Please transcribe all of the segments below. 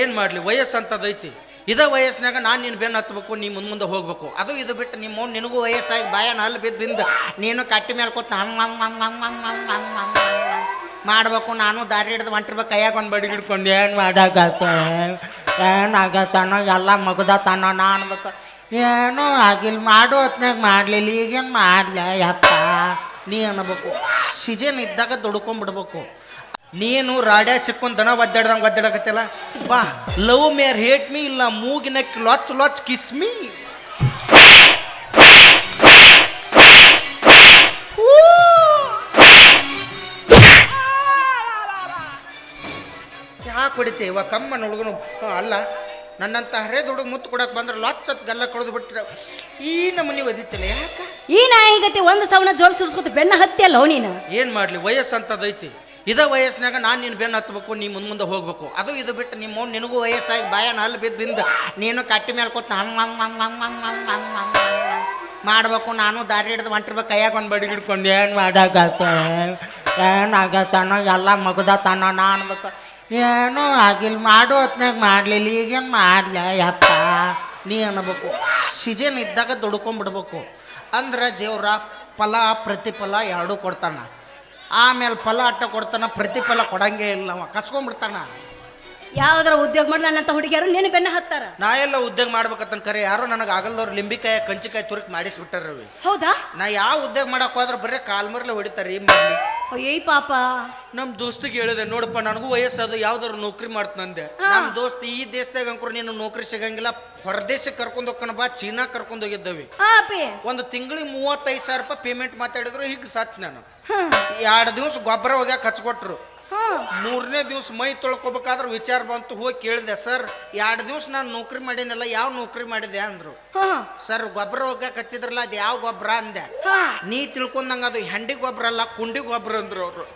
ಏನು ಮಾಡಲಿ? ವಯಸ್ಸು ಐತಿ. ಇದೇ ವಯಸ್ಸಿನಾಗ ನಾನು ನಿನ್ನ ಬೆನ್ನು ಹತ್ತಬೇಕು ನೀ ಮುಂದೆ ಮುಂದೆ ಹೋಗಬೇಕು. ಅದು ಇದು ಬಿಟ್ಟು ನಿಮ್ಮ ನಿನಗೂ ವಯಸ್ಸಾಗಿ ಬಾಯನ ಹಲ್ಲು ಬಿದ್ದು ಬಿಂದು ನೀನು ಕಟ್ಟಿ ಮೇಲೆ ಕೂತ್ ಹಂಗೆ ಮಾಡಬೇಕು, ನಾನು ದಾರಿ ಹಿಡಿದು ಹೊಂಟಿರ್ಬೇಕು ಕೈಯಾಗ ಒಂದು ಬಡಿ ಹಿಡ್ಕೊಂಡು ಏನು ಮಾಡಾಗತ್ತೆ ಏನಾಗತ್ತಾನೋ ಎಲ್ಲ ಮಗದತ್ತಾನೋ ನಾ ಅನ್ಬೇಕು ಏನೂ ಆಗಿಲ್ಲ. ಮಾಡೋ ಹೊತ್ನಾಗ ಮಾಡಲಿಲ್ಲ. ಈಗೇನು ಮಾಡಲ? ಯಪ್ಪ, ನೀ ಅನ್ಬೇಕು. ಸಿಜನ್ ಇದ್ದಾಗ ದುಡ್ಕೊಂಬಿಡ್ಬೇಕು. ನೀನು ರಾಡ್ಯ ಸಿಕ್ಕೊಂಡ್ ದನ ಒದ್ದಾಡ್ದಂಗೆ ಒದ್ದಾಡಕತ್ತಲ್ಲ ಬಾ ಲವ್ ಮೇರ್ ಹೇಟ್ ಮೀ ಇಲ್ಲ ಮೂಗಿನ ಲೊಚ್ ಲೊಚ್ ಕಿಸ್ ಮೀ ಯಾಕೆ ಹೊಡಿತೆ? ಇವ ಕಮ್ಮನ ಹುಡುಗನು ಅಲ್ಲ ನನ್ನಂತ ಹರೇದ ಹುಡುಗ ಮುತ್ತು ಕೊಡಕ್ಕೆ ಬಂದ್ರೆ ಲಾಚ್ ಹತ್ ಗಲ್ಲ ಕೊಡದು ಬಿಟ್ರೆ ಈ ನಮ್ಮನಿ ಒದಿತಿಲ್ಲ ಯಾಕೆ? ಈ ನಾಯಿಗತಿ ಒಂದು ಸವನ ಜೋಲ್ ಸುಡ್ಸ್ಕೊತ ಬೆನ್ನ ಹತ್ತಿ ಅಲ್ಲೋ ನೀನು? ಏನು ಮಾಡಲಿ? ವಯಸ್ಸು ಅಂತದೈತಿ ಇದ ವಯಸ್ಸಿನಾಗ ನಾನು ನಿನ್ನ ಬೆನ್ನು ಹತ್ಬೇಕು, ನೀ ಮುಂದೆ ಮುಂದೆ ಹೋಗ್ಬೇಕು. ಅದು ಇದು ಬಿಟ್ಟು ನಿಮ್ಮ ನಿನಗೂ ವಯಸ್ಸಾಗಿ ಬಾಯನ ಅಲ್ಲ ಬಿದ್ದು ಬಿಂದು ನೀನು ಕಟ್ಟಿ ಮೇಲೆ ಹಂಗ್ ಹಂಗೆ ಹಂಗೆ ಹಂಗ್ ಹಂಗ್ ಹಂಗ್ ಹಂಗ್ ಹಂಗ್ ಮಾಡಬೇಕು, ನಾನು ದಾರಿ ಹಿಡ್ದು ಹೊಂಟಿರ್ಬೇಕು, ಕೈಯಾಗ ಒಂದು ಬಡಿ ಹಿಡ್ಕೊಂಡು ಏನು ಮಾಡಾಗತ್ತೆ ಏನಾಗತ್ತಾನೋ ಎಲ್ಲ ಮಗದತ್ತಾನೋ ನಾನು ಅನ್ಬೇಕು. ಏನೂ ಆಗಿಲ್ಲ, ಮಾಡು ಹೊತ್ನಾಗ ಮಾಡಲಿಲ್ಲ, ಈಗೇನು ಮಾಡಲ ಯಪ್ಪ? ನೀ ಅನ್ನಬೇಕು ಸಿಜನ್ ಇದ್ದಾಗ ದುಡ್ಕೊಂಬಿಡ್ಬೇಕು. ಅಂದ್ರೆ ದೇವ್ರ ಫಲ, ಪ್ರತಿಫಲ ಎರಡೂ ಕೊಡ್ತಾನೆ. ಆಮೇಲೆ ಫಲ ಅಟ್ಟ ಕೊಡ್ತಾನ ಪ್ರತಿಫಲ ಕೊಡಂಗೇ ಇಲ್ಲ ಅವ ಕಸ್ಕೊಂಡ್ಬಿಡ್ತಾನ. ಯಾವ್ದಾರ ಉದ್ಯೋಗ ಮಾಡಿ ನನ್ನಂತ ಹುಡುಗಿಯರು ನಿನ್ನ ಬೆನ್ನ ಹತ್ತಾರ. ನಾ ಎಲ್ಲ ಉದ್ಯೋಗ ಮಾಡ್ಬೇಕಂತ ಕರೆ ಯಾರೋ ನನಗೆ ಆಗಲ್ದವ್ರು ಲಿಂಬಿಕಾಯ ಕಂಚಿಕಾಯಿ ತುರುಕ್ ಮಾಡಿಸ್ಬಿಟ್ಟಾರವಿ ಹೌದಾ? ನಾ ಯಾವ ಉದ್ಯೋಗ ಮಾಡಕ್ ಹೋದ್ರೆ ಬರೀ ಕಾಲ್ಮರ್ಲೆ ಹೊಡಿತಾರೆ ಹೊಡಿತಾರ ಅಯ್ಯೋ ಪಾಪ. ನಮ್ ದೋಸ್ತಿಗೆ ಹೇಳಿದೆ ನೋಡಪ್ಪ ನನಗೂ ವಯಸ್ಸದು ಯಾವ್ದಾರು ನೌಕರಿ ಮಾಡ್ತಂದೆ ನಮ್ ದೋಸ್ತ್ ಈ ದೇಶದಾಗ ಅಂಕರು ನೀನು ನೌಕರಿ ಸಿಗಂಗಿಲ್ಲ ಹೊರದೇಶಕ್ಕೆ ಕರ್ಕೊಂಡು ಹೋಗ್ಕಣ ಬಾ ಚೀನಾ ಕರ್ಕೊಂಡು ಹೋಗಿದ್ದವಿ ಒಂದು ತಿಂಗಳಿಗೆ ಮೂವತ್ತೈದು ಸಾವಿರ ರೂಪಾಯಿ ಪೇಮೆಂಟ್ ಮಾತಾಡಿದ್ರು ಹೀಗೆ ಸತ್ ನಾನು. ಎರಡು ದಿವಸ ಗೊಬ್ಬರ ಹೋಗ್ಯಾಕ ಹಚ್ಕೊಟ್ರು. ಮೂರನೇ ದಿವಸ ಮೈ ತೊಳ್ಕೊಬೇಕಾದ್ರೆ ವಿಚಾರ ಬಂತು ಹೋಗಿ ಕೇಳಿದೆ ಸರ್ ಎರಡು ದಿವಸ ನಾನು ನೌಕರಿ ಮಾಡೀನಲ್ಲ ಯಾವ ನೌಕರಿ ಮಾಡಿದೆ? ಅಂದ್ರು. ಸರ್ ಗೊಬ್ಬರ ಹೋಗಕ್ಕೆ ಹಚ್ಚಿದ್ರಲ್ಲ ಅದು ಯಾವ ಗೊಬ್ಬರ ಅಂದೆ. ನೀ ತಿಳ್ಕೊಂಡಂಗ ಅದು ಹೆಂಡಿ ಗೊಬ್ಬರ ಅಲ್ಲ ಕುಂಡಿ ಗೊಬ್ಬರ ಅಂದ್ರು ಅವರು.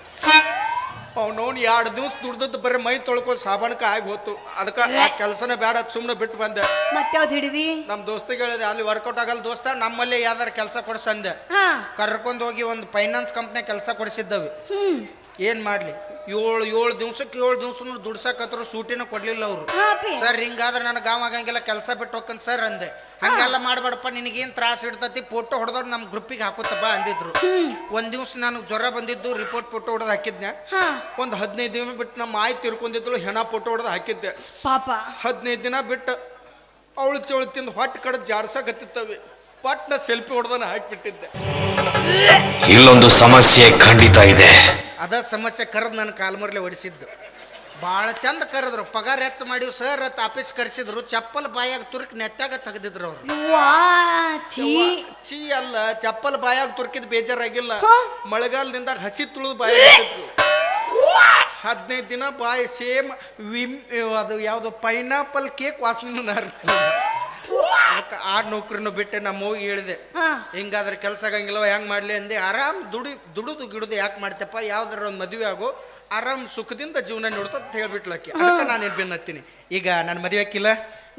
ಅವ್ನವ್ನು ಎರಡು ದಿವ್ಸ ದುಡ್ದದ್ದು ಬರೀ ಮೈ ತೊಳ್ಕೊಂಡು ಸಾಬಾನಕ ಆಗಿ ಹೋತು. ಅದಕ್ಕೆ ಆ ಕೆಲಸನೇ ಬೇಡ ಸುಮ್ಮನೆ ಬಿಟ್ಟು ಬಂದೆ. ಮತ್ತೆ ಯಾವ್ದು ಹಿಡಿದಿ ನಮ್ಮ ದೋಸ್ತಿಗೆ ಹೇಳಿದೆ ಅಲ್ಲಿ ವರ್ಕೌಟ್ ಆಗಲ್ಲ ದೋಸ್ತ ನಮ್ಮಲ್ಲಿ ಯಾವ್ದಾರ ಕೆಲಸ ಕೊಡ್ಸಂದೆ. ಕರ್ಕೊಂಡು ಹೋಗಿ ಒಂದು ಫೈನಾನ್ಸ್ ಕಂಪ್ನಿ ಕೆಲಸ ಕೊಡಿಸಿದ್ದವಿ. ಏನು ಮಾಡಲಿ? ಏಳು ಏಳು ದಿವ್ಸಕ್ಕೆ ಏಳು ದಿವ್ಸನು ದುಡ್ಸಕತ್ರು ಸೂಟಿನ ಕೊಡ್ಲಿಲ್ಲ ಅವರು. ಸರ್ ಹಿಂಗಾದ್ರೆ ನನಗೆ ಗಾವ್ ಆಗಂಗಿಲ್ಲ ಕೆಲಸ ಬಿಟ್ಟು ಹೋಗ್ಕನ್ ಸರ್ ಅಂದೆ. ಹಂಗೆಲ್ಲ ಮಾಡಬೇಡಪ್ಪ ನಿನಗೇನು ತ್ರಾಸ ಇಡ್ತತಿ ಫೋಟೋ ಹೊಡೆದವ್ರು ನಮ್ಮ ಗ್ರೂಪಿಗೆ ಹಾಕೋತಪ್ಪ ಅಂದಿದ್ರು. ಒಂದು ದಿವ್ಸ ನನಗೆ ಜ್ವರ ಬಂದಿದ್ದು ರಿಪೋರ್ಟ್ ಫೋಟೋ ಹೊಡೆದು ಹಾಕಿದ್ನೆ. ಒಂದು ಹದಿನೈದು ದಿನ ಬಿಟ್ಟು ನಮ್ಮ ಆಯ್ ತಿರ್ಕೊಂಡಿದ್ದಳು ಹೆಣ ಫೋಟೋ ಹೊಡೆದು ಹಾಕಿದ್ದೆ. ಪಾಪ. ಹದಿನೈದು ದಿನ ಬಿಟ್ಟು ಅವಳು ಚೌಳು ತಿಂದು ಹೊಟ್ಟೆ ಕಡೆ ಜಾಡ್ಸಕತ್ತಿತ್ತವೆ ಪಟ್ನ ಸೆಲ್ಫಿ ಹೊಡೆದನ ಹಾಕಿಬಿಟ್ಟಿದ್ದೆ. ಇಲ್ಲೊಂದು ಸಮಸ್ಯೆ ಖಂಡಿತ ಇದೆ. ಅದ ಸಮಸ್ಯೆ ಕರೆದು ನನ್ನ ಕಾಲ್ಮರ್ಲೆ ಹೊಡಿಸಿದ್ದು ಭಾಳ ಚಂದ ಕರೆದ್ರು. ಪಗಾರ ಹೆಚ್ಚು ಮಾಡಿ ಸರ್ ಅಂತ ಆಫೀಸ್ ಕರೆಸಿದ್ರು. ಚಪ್ಪಲ್ ಬಾಯಾಗ ತುರ್ಕ್ ನೆತ್ತಾಗ ತೆಗೆದಿದ್ರು ಅವ್ರು. ಚೀ ಅಲ್ಲ ಚಪ್ಪಲ್ ಬಾಯಾಗ ತುರ್ಕಿದ್ ಬೇಜಾರಾಗಿಲ್ಲ? ಮಳೆಗಾಲದಿಂದ ಹಸಿ ತುಳಿದು ಬಾಯಾಗ ಹದಿನೈದು ದಿನ ಬಾಯಿ ಸೇಮ್ ವಿಮ್ ಅದು ಯಾವುದು ಪೈನಾಪಲ್ ಕೇಕ್ ವಾಸನೆ ಅದಕ್ಕೆ ಆ ನೌಕರನ್ನು ಬಿಟ್ಟು ನಮ್ಮ ಹೋಗಿ ಹೇಳಿದೆ. ಹಾ. ಹಿಂಗಾದ್ರೆ ಕೆಲಸ ಆಗಂಗಿಲ್ಲವ ಹೆಂಗ್ ಮಾಡ್ಲಿ ಅಂದೆ. ಆರಾಮ್ ದುಡಿ ದುಡುದು ಗಿಡುದು ಯಾಕೆ ಮಾಡ್ತಪ್ಪ? ಯಾವ್ದಾರ ಒಂದು ಮದುವೆ ಆಗು. ಆರಾಮ್ ಸುಖದಿಂದ ಜೀವನ ನೋಡ್ತಂತ ಹೇಳ್ಬಿಟ್ಲಕ್ಕೆ ಅದಕ್ಕೆ ನಾನು ಏನು ಬೆನ್ನತ್ತೀನಿ. ಈಗ ನನ್ನ ಮದುವೆ ಹಾಕಿಲ್ಲ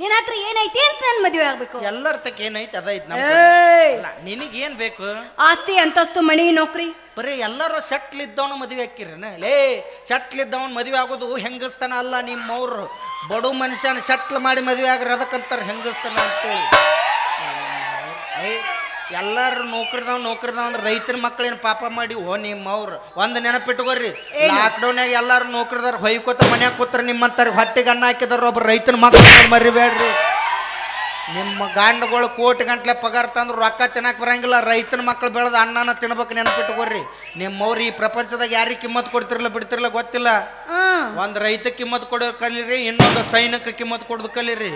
ನಿನ್ನ ಹತ್ರ ಏನೈತಿ ಅಂತ ನನ್ ಮದುವೆ ಆಗ್ಬೇಕು. ಎಲ್ಲರ ತಕ್ಕ ಏನೈತಿ ಅದ ನಮ್ಮ ನಿನಗೆ ನಿನಗೇನು ಬೇಕು? ಆಸ್ತಿ ಅಂತಸ್ತು ಮಣಿ ನೌಕರಿ. ಬರೀ ಎಲ್ಲರೂ ಸೆಟ್ಲ್ ಇದ್ದವನು ಮದುವೆ ಹಾಕಿರನ ಲೇ ಸೆಟ್ಲ್ ಇದ್ದವನ್ ಮದುವೆ ಆಗೋದು ಹೆಂಗಸ್ತಾನ ಅಲ್ಲ ನಿಮ್ಮವ್ರು. ಬಡು ಮನುಷ್ಯನ ಸೆಟ್ಲ್ ಮಾಡಿ ಮದುವೆ ಆಗ್ರ ಅದಕ್ಕಂತಾರೆ ಹೆಂಗಸ್ತಾನ ಅಂತೇಳಿ. ಏ ಎಲ್ಲಾರು ನೌಕರಿದಾವ್ ನೌಕರಿದಾವ್ ಅಂದ್ರೆ ರೈತರ ಮಕ್ಕಳೇನು ಪಾಪ ಮಾಡಿ ಓ ನಿಮ್ಮವ್ರು ಒಂದು ನೆನಪಿಟ್ಕೋರಿ. ಲಾಕ್ಡೌನ್ಯಾಗ ಎಲ್ಲಾರು ನೌಕರಿದಾರ ಹೊಯ್ಕೋತ ಮನ್ಯಾಗ ಕೂತ್ರ ನಿಮ್ಮಂತಾರೆ ಹೊಟ್ಟೆಗೆ ಅನ್ನ ಹಾಕಿದಾರ ಒಬ್ಬ ರೈತನ ಮಕ್ಕಳು ಮರಿಬೇಡ್ರಿ ನಿಮ್ಮ ಗಂಡುಗಳು ಕೋಟಿ ಗಂಟ್ಲೆ ಪಗಾರ ತಂದ್ರು ರೊಕ್ಕ ತಿನ್ನಕ್ ಬರಂಗಿಲ್ಲ ರೈತನ ಮಕ್ಕಳು ಬೆಳೆದ ಅನ್ನನ ತಿನ್ಬೇಕು ನೆನಪಿಟ್ಕೋರಿ. ನಿಮ್ಮವ್ರು ಈ ಪ್ರಪಂಚದಾಗ ಯಾರಿಗೆ ಕಿಮ್ಮತ್ ಕೊಡ್ತಿರಲ್ಲ ಬಿಡ್ತಿರಲ್ಲ ಗೊತ್ತಿಲ್ಲ. ಒಂದು ರೈತ ಕಿಮ್ಮತ್ ಕೊಡೋ ಕಲೀರಿ ಇನ್ನೊಂದು ಸೈನಿಕ ಕಿಮ್ಮತ್ ಕೊಡೋದು ಕಲೀರಿ.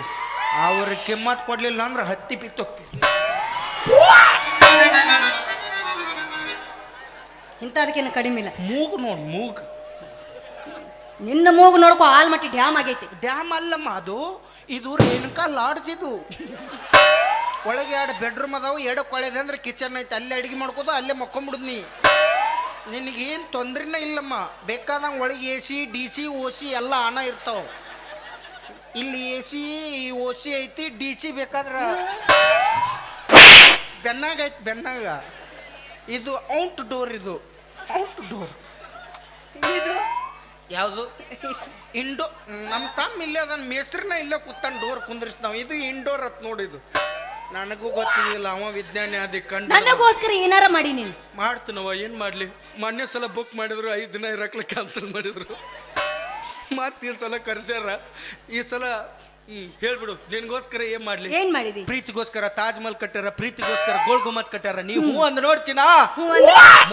ಅವ್ರಿಗೆ ಕಿಮ್ಮತ್ ಕೊಡ್ಲಿಲ್ಲ ಅಂದ್ರೆ ಹತ್ತಿ ಬಿತ್ತೋಕ್ಕಿ ಇಂಥದಕ್ಕೇನು ಕಡಿಮೆ ಇಲ್ಲ. ಮೂಗು ನೋಡಿ ಮೂಗು. ನಿನ್ನ ಮೂಗು ನೋಡ್ಕೊ ಆಲ್ಮಟ್ಟಿ ಡ್ಯಾಮ್ ಆಗೈತಿ. ಡ್ಯಾಮ್ ಅಲ್ಲಮ್ಮ ಅದು. ಇದು ರೇಣುಕಾ ಲಾಡ್ಜ್ ಇದು. ಒಳಗೆ ಎರಡು ಬೆಡ್ರೂಮ್ ಅದಾವು ಎರಡು ಕೊಳೆದೆ ಅಂದ್ರೆ ಕಿಚನ್ ಐತೆ. ಅಲ್ಲೇ ಅಡಿಗೆ ಮಾಡ್ಕೋದು ಅಲ್ಲೇ ಮಕ್ಕೊಂಬಿಡುದು ನೀ. ನಿನಗೇನು ತೊಂದ್ರೆ ಇಲ್ಲಮ್ಮ. ಬೇಕಾದಂಗೆ ಒಳಗೆ A C D C O C ಎಲ್ಲ ಹಣ ಇರ್ತಾವ. ಇಲ್ಲಿ ಎ ಸಿ ಓ ಸಿ ಐತಿ ಡಿ ಸಿ ಬೇಕಾದ್ರೆ. ಬೆನ್ನಾಗೈತಿ ಬೆನ್ನಾಗ. ಇದು ಔಟ್ ಡೋರ್ ಇದು. ಔಟ್ ಡೋರ್ ಇದು? ಯಾವುದು? ಇಂಡೋ ನಮ್ಮ ತಮ್ಮ ಇಲ್ಲೇ ಅದನ್ನ ಮೇಸ್ತ್ರಿನ ಇಲ್ಲೇ ಕೂತಾನ ಡೋರ್ ಕುಂದ್ರಿಸ್ತಾವ ಇದು ಇಂಡೋರ್ ಅತ್ ನೋಡಿದು ನನಗೂ ಗೊತ್ತಿಲ್ಲ. ಅವ ವಿಜ್ಞಾನಿ ಅದಕ್ಕೆ ಕಂಡು ನನಗೋಸ್ಕರ ಏನಾರ ಮಾಡಿ ನೀನು. ಮಾಡ್ತೀನವ ಏನು ಮಾಡಲಿ? ಮೊನ್ನೆ ಸಲ ಬುಕ್ ಮಾಡಿದ್ರು. ಐದು ದಿನ ಇರಕ್ಲೆ ಕ್ಯಾನ್ಸಲ್ ಮಾಡಿದ್ರು. ಮತ್ತೆ ಈ ಸಲ ಕರ್ಸ್ಯಾರ. ಈ ಸಲ ಹೇಳ್ಬಿಡು ನಿನ್ಗೋಸ್ಕರ ಏನ್ ಮಾಡ್ಲಿ? ಏನ್ ಮಾಡಿದಿ? ಪ್ರೀತಿಗೋಸ್ಕರ ತಾಜ್ ಮಹಲ್ ಕಟ್ಟಾರ ಪ್ರೀತಿಗೋಸ್ಕರ ಗೋಲ್ ಗುಮ್ಮತ್ ಕಟ್ಟಾರ ನೀವು ಹೂ ಅಂದ್ ನೋಡ್ತೀನ?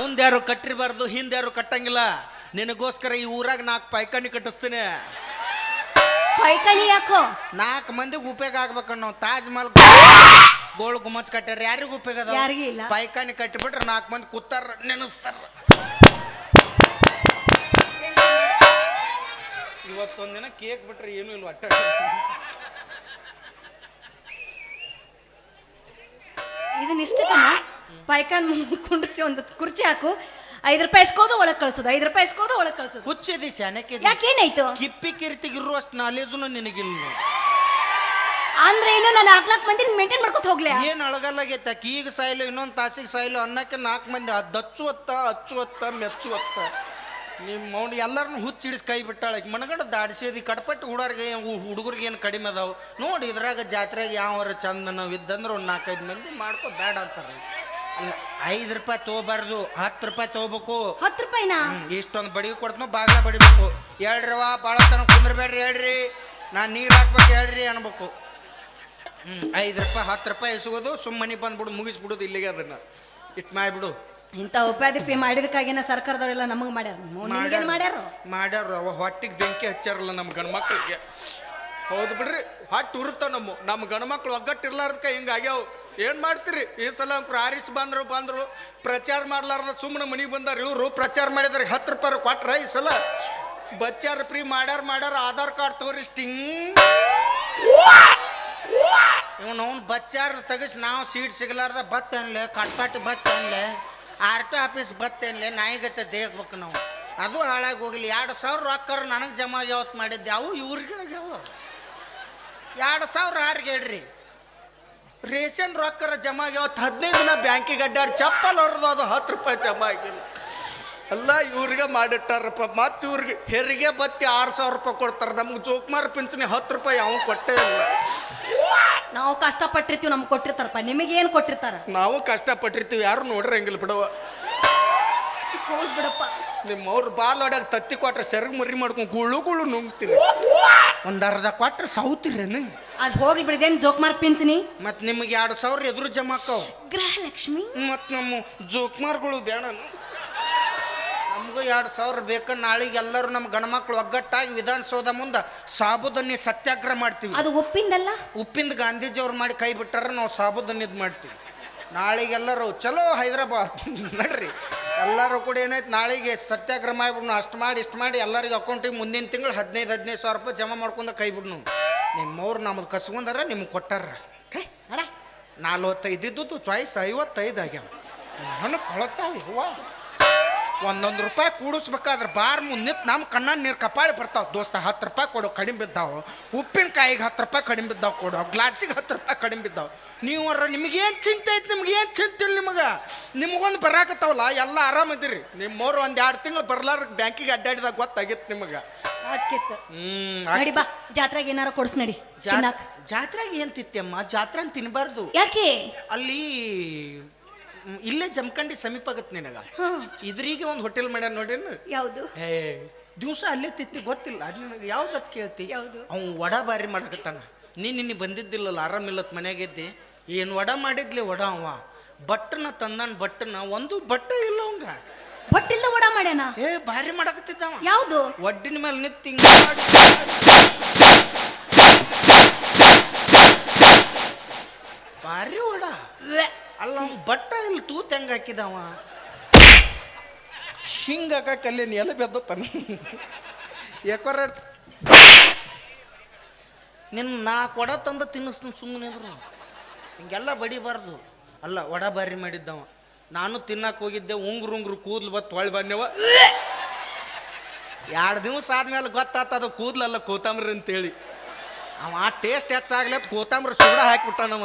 ಮುಂದೆ ಯಾರು ಕಟ್ಟಿರಬಾರ್ದು ಹಿಂದೆ ಯಾರು ಕಟ್ಟಂಗಿಲ್ಲ. ನಿನಗೋಸ್ಕರ ಈ ಊರಾಗ ನಾಲ್ಕು ಪೈಕಣಿ ಕಟ್ಟಿಸ್ತೇನೆ. ಪೈಕಣಿ ಯಾಕೋ? ನಾಲ್ಕು ಮಂದಿಗೆ ಉಪಯೋಗ ಆಗ್ಬೇಕಣ್ಣ ನಾವು ತಾಜ್ ಮಹಲ್ ಗೋಳ್ ಗುಮ್ಮಚ್ ಕಟ್ಟಾರ ಯಾರಿಗೂ ಉಪಯೋಗ ಅದಾವ? ಯಾರಿಗೂ ಇಲ್ಲ. ಕಟ್ಟಿಬಿಟ್ರೆ ನಾಲ್ಕು ಮಂದಿ ಕೂತಾರ ನೆನೆಸ್ತಾರ. ಇವತ್ತೊಂದಿನ ಕೇಕ್ ಬಿಟ್ರೆ ಏನೂ ಇಲ್ಲ ಅಟ್ಟ ಇದನ್ನ ಇಷ್ಟಕ್ಕನ ಪೈಕಾನ್ ಕುಂಡ್ರಿಸಿ ಒಂದು ಕುರ್ಚಿ ಹಾಕು. ಐದು ರೂಪಾಯಿ ಇಸ್ಕೊಳ್ದು ಒಳಗೆ ಕಳ್ಸೋದು ಐದು ರೂಪಾಯಿ ಇಸ್ಕೊಳ್ದು ಒಳಗೆ ಕಳ್ಸೋದು. ಹುಚ್ಚಿದಿ ಶಾನಕ್ಕೆ ಯಾಕೇನಾಯ್ತು ಕಿಪ್ಪಿ ಕಿರ್ತಿಗಿರುವಷ್ಟು ನಾಲೇಜುನು ನಿನಗಿಲ್ಲ ಅಂದ್ರೆ ಏನು ನಾನು ನಾಲ್ಕು ಮಂದಿ ಮೇಂಟೈನ್ ಮಾಡ್ಕೊತ ಹೋಗ್ಲಿ ಏನು ಅಳಗಲ್ಲಾಗೈತೆ? ಈಗ ಸಾಯ್ಲು ಇನ್ನೊಂದು ತಾಸಿಗೆ ಸಾಯ್ಲು ಅನ್ನಕ್ಕೆ ನಾಲ್ಕು ಮಂದಿ ಅದು ಹಚ್ಚು ಹೊತ್ತ ನಿಮ್ಮ ಮೌಂಡ್ ಎಲ್ಲರನ್ನು ಹುಚ್ಚಿಡಿಸಿ ಕೈ ಬಿಟ್ಟಾಳೆ. ಮನಗಂಡ ದಾಡಿಸಿದಿ ಕಡ್ಪಟ್ಟು ಹುಡುಗರಿಗೆ ಹುಡುಗರಿಗೆ ಏನು ಕಡಿಮೆ ಅದಾವು? ನೋಡಿ ಇದ್ರಾಗ ಜಾತ್ರೆಗೆ ಯಾವರ ಚಂದ ನಾವು ಇದ್ದಂದ್ರೆ ಒಂದು ನಾಲ್ಕೈದು ಮಂದಿ ಮಾಡ್ಕೋ ಬೇಡ ಅಂತಾರೆ. ಐದು ರೂಪಾಯಿ ತೊಗೋಬಾರ್ದು ಹತ್ತು ರೂಪಾಯಿ ತೊಗೋಬೇಕು. ಹತ್ತು ರೂಪಾಯಿನಾ? ಇಷ್ಟೊಂದು ಬಡಿಗೆ ಕೊಡ್ತನೋ ಬಾಗ್ಲ ಬಡಿಬೇಕು. ಹೇಳ್ರವ ಭಾಳ ತನ ಕುಂದ್ರಬೇಡ್ರಿ ಹೇಳ್ರಿ. ನಾನು ನೀರು ಹಾಕ್ಬೇಕು ಹೇಳ್ರಿ ಅನ್ಬೇಕು. ಹ್ಞೂ ಐದು ರೂಪಾಯಿ ಹತ್ತು ರೂಪಾಯಿ ಎಸಗೋದು ಸುಮ್ಮನೆ ಬಂದ್ಬಿಡು ಮುಗಿಸ್ಬಿಡೋದು ಇಲ್ಲಿಗೆ ಅದನ್ನ. ಇಟ್ಟು ಮಾಡಿಬಿಡು. ಇಂಥ ಉಪಾಧಿಪಿ ಮಾಡಿದಕ್ಕಾಗಿನ ಸರ್ಕಾರದವರೆಲ್ಲ ನಮಗೆ ಮಾಡ್ಯಾರ. ನಿನಗೇನು ಮಾಡ್ಯಾರ. ಮಾಡ್ಯಾರ? ಅವ ಹೊಟ್ಟಿಗೆ ಬೆಂಕಿ ಹಚ್ಚಾರಲ್ಲ ನಮ್ಮ ಗಂಡ್ಮಕ್ಳಿಗೆ. ಹೌದು ಬಿಡ್ರಿ ಹೊಟ್ಟು ಉರುತ್ತ ನಮ್ಮ ನಮ್ಮ ಗಂಡ್ಮಕ್ಳು ಒಗ್ಗಟ್ಟಿರ್ಲಾರ್ದಕ್ಕೆ ಹಿಂಗೆ ಆಗ್ಯಾವ. ಏನು ಮಾಡ್ತೀರಿ? ಈ ಸಲ ಅಂಕ್ರು ಆರಿಸಿ ಬಂದರು ಬಂದ್ರು ಪ್ರಚಾರ ಮಾಡ್ಲಾರ್ದ ಸುಮ್ಮನೆ ಮನೆಗೆ ಬಂದಾರ. ಇವರು ಪ್ರಚಾರ ಮಾಡಿದಾರೆ ಹತ್ತು ರೂಪಾಯಿ ಕೊಟ್ರ ಈ ಸಲ. ಬಚ್ಚಾರ ಫ್ರೀ ಮಾಡ್ಯಾರ ಮಾಡ್ಯಾರ ಆಧಾರ್ ಕಾರ್ಡ್ ತೋರಿ ಸ್ಟಿಂಗ್ ಇವನು ಅವ್ನು ಬಚ್ಚಾರ ತೆಗಿಸಿ ನಾವು ಸೀಟ್ ಸಿಗಲಾರ್ದ ಬತ್ತನ್ಲೆ ಅನ್ಲೆ ಕಟ್ಪಾಟಿ ಬತ್ತೆ ಅನ್ಲೆ ಆರ್ ಟಿ ಆಫೀಸ್ ಬತ್ತ ಅನ್ಲೆ ನಾಯಿಗತ್ತೆ ದೇಗ್ಬೇಕು ನಾವು. ಅದು ಹಾಳಾಗಿ ಹೋಗಿಲ್ಲ. ಎರಡು ಸಾವಿರ ರೊಕ್ಕರು ನನಗೆ ಜಮಾ ಯಾವತ್ತು ಮಾಡಿದ್ದೆ. ಅವು ಇವ್ರಿಗೆ ಆಗ್ಯಾವ. ಎರಡು ಸಾವಿರ ಆರ್ಗೆ ಹೇಳ್ರಿ ರೇಷನ್ ರೊಕ್ಕರ ಜಮಾ ಯಾವತ್ತು ಹದಿನೈದು ದಿನ ಬ್ಯಾಂಕಿಗೆ ಅಡ್ಡಾಡಿ, ಚಪ್ಪಲ್ ಹೊರದು ಅದು ಹತ್ತು ರೂಪಾಯಿ ಜಮಾ ಆಗಿಲ್ಲ. ಎಲ್ಲ ಇವ್ರಿಗೆ ಮಾಡಿಟ್ಟಾರಪ್ಪ. ಮತ್ತು ಇವ್ರಿಗೆ ಹೆರಿಗೆ ಬತ್ತಿ ಆರು ಸಾವಿರ ರೂಪಾಯಿ ಕೊಡ್ತಾರೆ. ನಮ್ಗೆ ಜೋಕ್ಮಾರ್ ಪಿಂಚಣಿ ಹತ್ತು ರೂಪಾಯಿ ಅವನು ಕೊಟ್ಟೇ ಇಲ್ಲ. ನಾವು ಕಷ್ಟಪಟ್ಟಿರ್ತೀವಿ ನಮ್ಗೆ ಕೊಟ್ಟಿರ್ತಾರಪ್ಪ. ನಿಮಗೆ ಏನು ಕೊಟ್ಟಿರ್ತಾರ? ನಾವು ಕಷ್ಟಪಟ್ಟಿರ್ತೀವಿ. ಯಾರು ನೋಡ್ರಂಗಿಲ್ಲ ಬಿಡವ ಹೌದು ಬಿಡಪ್ಪ. ನಿಮ್ಮವ್ರು ಬಾಲ್ ಹೊಡ್ಯಾಗ ತತ್ತಿ ಕೊಟ್ರೆ ಸೆರಗ್ ಮರಿ ಮಾಡ್ಕೊಂಡು ಗುಳು ಗುಳು ನುಂಗ್ತೀನಿ. ಒಂದು ಅರ್ಧ ಕೊಟ್ರೆ ಸೌತಿರೇನು? ಅದು ಹೋಗ್ಲಿ ಬಿಡಿದೇನು ಜೋಕ್ಮಾರ್ ಪಿಂಚಣಿ? ಮತ್ತು ನಿಮಗೆ ಎರಡು ಸಾವಿರ ಎದುರು ಜಮಾ ಆಕ್ಕವು. ಗೃಹಲಕ್ಷ್ಮಿ. ಮತ್ತು ನಮ್ಮ ಜೋಕ್ಮಾರ್ಗಳು ಬೇಡನು? ನಮಗೂ ಎರಡು ಸಾವಿರ ಬೇಕು ನಾಳೆಗೆ ಎಲ್ಲರೂ ನಮ್ಮ ಗಣಮಕ್ಳು ಒಗ್ಗಟ್ಟಾಗಿ ವಿಧಾನಸೌಧ ಮುಂದೆ ಸಾಬುದನ್ನಿ ಸತ್ಯಾಗ್ರಹ ಮಾಡ್ತೀವಿ. ಅದು ಉಪ್ಪಿಂದಲ್ಲ? ಉಪ್ಪಿಂದ ಗಾಂಧೀಜಿ ಅವ್ರು ಮಾಡಿ ಕೈ ಬಿಟ್ಟಾರ ನಾವು ಸಾಬುದನ್ನಿದ್ ಮಾಡ್ತೀವಿ. ನಾಳೆಗೆಲ್ಲರೂ ಚಲೋ ಹೈದರಾಬಾದ್ ನಡ್ರಿ. ಎಲ್ಲರೂ ಕೂಡ ಏನಾಯ್ತು ನಾಳೆಗೆ ಸತ್ಯಾಗ್ರಹ ಮಾಡಿಬಿಡ್ನು. ಅಷ್ಟು ಮಾಡಿ ಇಷ್ಟು ಮಾಡಿ ಎಲ್ಲರಿಗೆ ಅಕೌಂಟಿಗೆ ಮುಂದಿನ ತಿಂಗಳು ಹದಿನೈದು ಹದಿನೈದು ಸಾವಿರ ರೂಪಾಯಿ ಜಮಾ ಮಾಡ್ಕೊಂಡು ಕೈ ಬಿಡ್ನು. ನಿಮ್ಮವ್ರು ನಮ್ಮದು ಕಸ್ಕೊಂಡಾರ ನಿಮ್ಗೆ ಕೊಟ್ಟಾರ. ಇದ್ದದ್ದು ಚಾಯ್ಸ್ ಐವತ್ತೈದು ಆಗ್ಯಾವ. ನನಗೆ ಕೊಳತಾವ ಹೂವ ಒಂದೊಂದು ರೂಪಾಯಿ ಕೂಡಿಸ್ಬೇಕಾದ್ರೆ ಬಾರ್ ಮುಂದೆ ನಿಂತು ನಮ್ಮ ಕಣ್ಣ ನೀರು ಕಪಾಳಿ ಬರ್ತಾವೆ. ದೋಸ್ತ ಹತ್ತು ರೂಪಾಯಿ ಕೊಡು ಕಡಿಮೆ ಬಿದ್ದಾವೆ. ಉಪ್ಪಿನಕಾಯಿಗೆ ಹತ್ತು ರೂಪಾಯಿ ಕಡಿಮೆ ಬಿದ್ದಾವೆ ಕೊಡು. ಗ್ಲಾಸಿಗೆ ಹತ್ತು ರೂಪಾಯಿ ಕಡಿಮೆ ಬಿದ್ದಾವೆ. ನೀವು ಅವ್ರ ನಿಮಗೇನು ಚಿಂತೆ ಐತೆ? ನಿಮ್ಗೇನು ಏನು ಚಿಂತೆ ಇಲ್ಲ ನಿಮಗೆ? ನಿಮಗೊಂದು ಬರಾಕತ್ತಾವಲ್ಲ? ಎಲ್ಲ ಆರಾಮದಿರಿ ನಿಮ್ಮವ್ರು ಒಂದು ಎರಡು ತಿಂಗಳು ಬರ್ಲಾರ ಬ್ಯಾಂಕಿಗೆ ಅಡ್ಡಾಡಿದಾಗ ಗೊತ್ತಾಗಿತ್ತು ನಿಮಗೆ. ಆಕಿತ್ತು ನಡಿ ಬಾ. ಜಾತ್ರೆಗೆ ಏನಾರ ಕೊಡ್ಸ್ ನಡಿ. ತಿನ್ನಾಕ. ಜಾತ್ರೆಗೆ ಏನು ತಿತ್ತಮ್ಮ ಜಾತ್ರೆ ತಿನ್ನಬಾರ್ದು ಯಾಕೆ? ಅಲ್ಲಿ ಮ್, ಇಲ್ಲೇ ಜಮಖಂಡಿ ಸಮೀಪ ಆಗತ್ತೆ ನಿನಗ. ಇದ್ರಿಗೆ ಒಂದು ಹೋಟೆಲ್ ಮಾಡ್ಯಾರ ನೋಡೇನು ಯಾವುದು? ಹೇ ದಿವಸ ಅಲ್ಲೇ ತಿತ್ತಿ ಗೊತ್ತಿಲ್ಲ. ಅದು ನಿನಗೆ ಯಾವ್ದು ಕೇಳ್ತಿ? ಯಾವ್ದು? ಅವ್ನು ವಡ ಬಾರಿ ಮಾಡಕತ್ತಾನ. ನೀ ಬಂದಿದ್ದಿಲ್ಲ ಬಂದಿದ್ದಿಲ್ಲಲ್ಲ ಆರಾಮಿಲ್ಲತ್ ಮನ್ಯಾಗಿದ್ದಿ ಏನು ವಡ ಮಾಡಿದ್ಲಿ ವಡ ಅವ. ಬಟ್ಟನ ತಂದಾನ ಬಟ್ಟನ ಒಂದು ಬಟ್ಟ ಇಲ್ಲ ಅವಂಗ. ಬಟ್ಟಿಲ್ದ ವಡ ಮಾಡ್ಯಾನ? ಏ ಭಾರಿ ಮಾಡಕತ್ತಿದ್ದ ಅವ. ಯಾವುದು? ಒಡ್ಡಿನ ಮೇಲೆ ನಿಂತು ಹಿಂಗ ಮಾಡಿ ಭಾರಿ ವಡ. ಅಲ್ಲ. ಅವ್ನ್ ಬಟ್ಟ ಇಲ್ಲಿ ತೂತ್ ಹೆಂಗ ಹಾಕಿದವ? ಹಿಂಗ ಕಲ್ಲಿ ಎಲೆ ಬೆದ್ದ ಯಾಕೋರ ನಿನ್ನ ನಾ ಕೊಡ ತಂದ ತಿನ್ನಿಸ್ತೀನಿ ಸುಮ್ಮನೆ ಇದ್ರು. ಹಿಂಗೆಲ್ಲ ಬಡಿಬಾರ್ದು. ಅಲ್ಲ ವಡ ಬಾರಿ ಮಾಡಿದ್ದವ. ನಾನು ತಿನ್ನಕ್ಕೆ ಹೋಗಿದ್ದೆ ಉಂಗ್ರು ಉಂಗ್ರು ಕೂದ್ಲು ಬತ್ ಹೊಳ್ ಬಂದೆವ. ಎರಡು ದಿವಸ ಆದ್ಮೇಲೆ ಗೊತ್ತಾತ ಅದು ಕೂದ್ಲಲ್ಲ ಕೋತಂಬ್ರಿ ಅಂತೇಳಿ. ಅವ ಟೇಸ್ಟ್ ಹೆಚ್ಚಾಗ್ಲತ್ ಕೋತಂಬರಿ ಸೂಡ ಹಾಕಿಬಿಟ್ಟನವ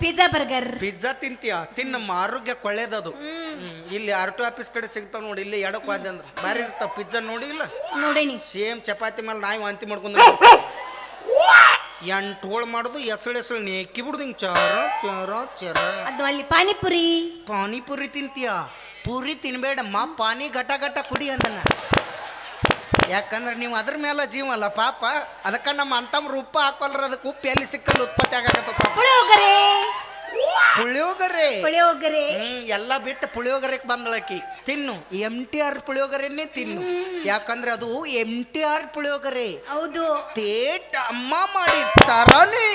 ಪಿಜ್ಜಾ ಬರ್ಗರ್ ಪಿಜ್ಜಾ ತಿಂತೀಯ? ತಿನ್ನ ನಮ್ಮ ಆರೋಗ್ಯಕ್ಕೆ ಒಳ್ಳೇದದು ಹ್ಮ್. ಇಲ್ಲಿ ಆರ್ ಟಿ ಆಫೀಸ್ ಕಡೆ ಸಿಗ್ತಾವ ನೋಡಿ ಇಲ್ಲಿ ಎಡಕ್ ವಾದ್ಯ ಅಂದ್ರೆ. ಬಾರಿ ಇರ್ತಾವ ಪಿಜ್ಜಾ ನೋಡಿ ಇಲ್ಲ? ನೋಡೇನಿ. ಸೇಮ್ ಚಪಾತಿ ಮೇಲೆ ನಾಯಿ ವಾಂತಿ ಮಾಡ್ಕೊಂಡು ಎಂಟು ಹೋಳು ಮಾಡುದು ಎಸಳು ಎಸಳು ನೇಕಿ ಬಿಡುದು ಹಿಂಗೆ ಚರ ಚರ ಚರ. ಅಲ್ಲಿ ಪಾನಿಪುರಿ. ಪಾನಿಪುರಿ ತಿಂತೀಯ? ಪೂರಿ ತಿನ್ಬೇಡಮ್ಮ ಪಾನಿ ಘಟ ಘಟ ಕುಡಿ ಅಂದನ. ಯಾಕಂದ್ರೆ ನೀವು ಅದ್ರ ಮೇಲೆ ಜೀವ ಅಲ್ಲ ಪಾಪ. ಅದಕ್ಕೆ ನಮ್ಮ ಅಂತಮ್ರು ಉಪ್ಪು ಹಾಕೋಲ್ರ ಅದಕ್ಕೆ ಉಪ್ಪು ಎಲ್ಲಿ ಸಿಕ್ಕಲ್ಲಿ ಉತ್ಪತ್ತಿ ಆಗತ್ತ ಪುಳಿಯೋಗರೆ. ಪುಳಿಯೋಗರೆ. ಪುಳಿಯೋಗರೆ. ಹ್ಮ್ ಎಲ್ಲ ಬಿಟ್ಟು ಪುಳಿಯೋಗರೆಗೆ ಬಂದಳಕಿ. ತಿನ್ನು. ಎಂ ಟಿ ಆರ್ ಪುಳಿಯೋಗರೆನೇ ತಿನ್ನು. ಯಾಕಂದ್ರೆ ಅದು ಎಂ ಟಿ ಆರ್ ಪುಳಿಯೋಗರೆ. ಹೌದು. ತೇಟ್ ಅಮ್ಮ ಮಾಡಿ ತರಾನೇ.